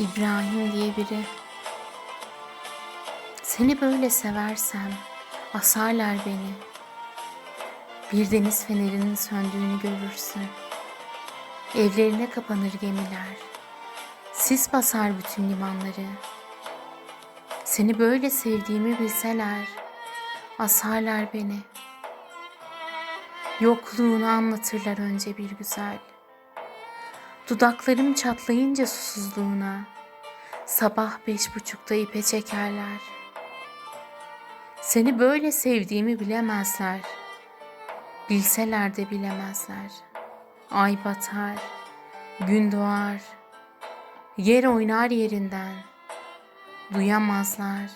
İbrahim diye biri. Seni böyle seversem asarlar beni. Bir deniz fenerinin söndüğünü görürsün. Evlerine kapanır gemiler. Sis basar bütün limanları. Seni böyle sevdiğimi bilseler asarlar beni. Yokluğunu anlatırlar önce bir güzel. Dudaklarım çatlayınca susuzluğuna sabah beş buçukta ipe çekerler. Seni böyle sevdiğimi bilemezler. Bilseler de bilemezler. Ay batar, gün doğar, yer oynar yerinden. Duyamazlar,